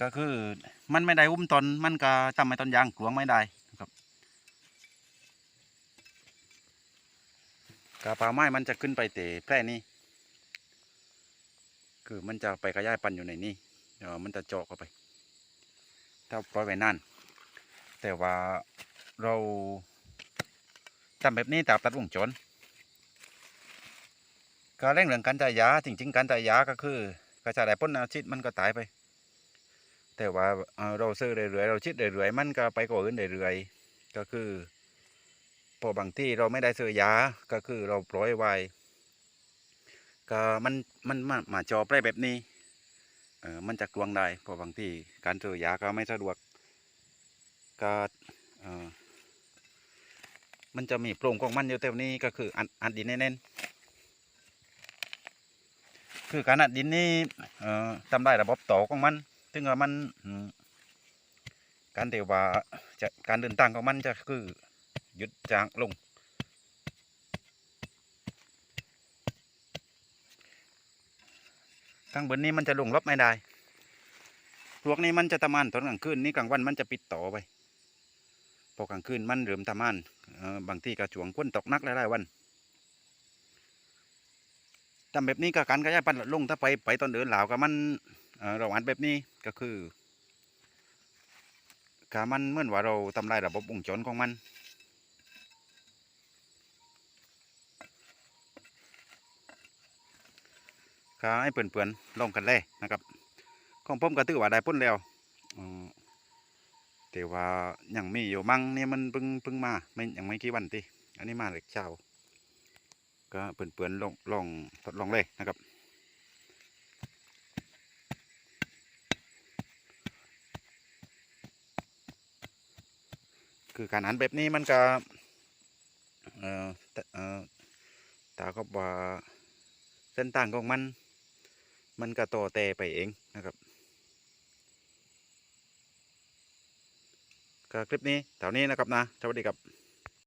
ก็คือมันไม่ได้อุ้มตนมันก็ทำให้ต้นยางกลวงไม่ได้นะครับกาป่าไม้มันจะขึ้นไปเตะแพร่นี้คือมันจะไปขยายพันอยู่ในนี้เดี๋ยวมันจะเจาะเข้าไป ถ้าปล่อยไว้นานแต่ว่าเราทำแบบนี้ตามตัดวงจรก็เร่งเรื่องการจ่ายยาจริงๆการจ่ายยาก็คือกระจายได้พ้นอาชีพมันก็ตายไป แต่ว่าเราซื้อเรื่อยๆเราชิดเรื่อยๆมันก็ไปกว่าอื่นเรื่อยๆก็คือ พอบางที่เราไม่ได้ซื้อยาก็คือเราปล่อยไว้ก็มันมันมามาจอบได้แบบนี้เออมันจะกลวงได้พอบางที่การซื้อยาก็ไม่สะดวกก็เออมันจะมีโปร่งของมันอยู่แต่วันนี้ก็คืออัดอัดดินแน่นๆคือการอัดดินนี่เอ่อทำได้ระบบต่อของมัน ซึ่งว่ามันการเดียวว่าจะการเดินทางของมันจะคือหยุดจางลง ข้างบนนี้มันจะลงลบไม่ได้พวกนี้มันจะทำงานตอนกลางคืนนี่กลางวันมันจะปิดต่อไปพอกลางคืนมันเริ่มทำงานบางที่กระจวงพ้นตกนักหลายๆวันทำแบบนี้ก็การกระจายพันธุ์ลดลงถ้าไปไปตอนเดินหลาวก็มัน เอ่อเราอัดแบบนี้ก็คือกามันเหมื่อนว่าเราทำลายระบบวงจรของมันก็ให้เปื่อนๆลองกันเลยนะครับ ของผมก็ถือว่าได้พ้นแล้วแต่ว่ายังมีอยู่มั่งเนี่ยมันเพิ่งเพิ่งมาไม่ยังไม่กี่วันทีอันนี้มาเล็กเช้าก็เปื่อนๆลองลองทดลองเลยนะครับ คือการหันแบบนี้มันก็เอ่อแต่เอ่อตาก็ว่าเส้นต่างของมัน มันก็โตอแต่ไปเองนะครับก็คลิปนี้แถวนี้นะครับนะสวัสดีครับ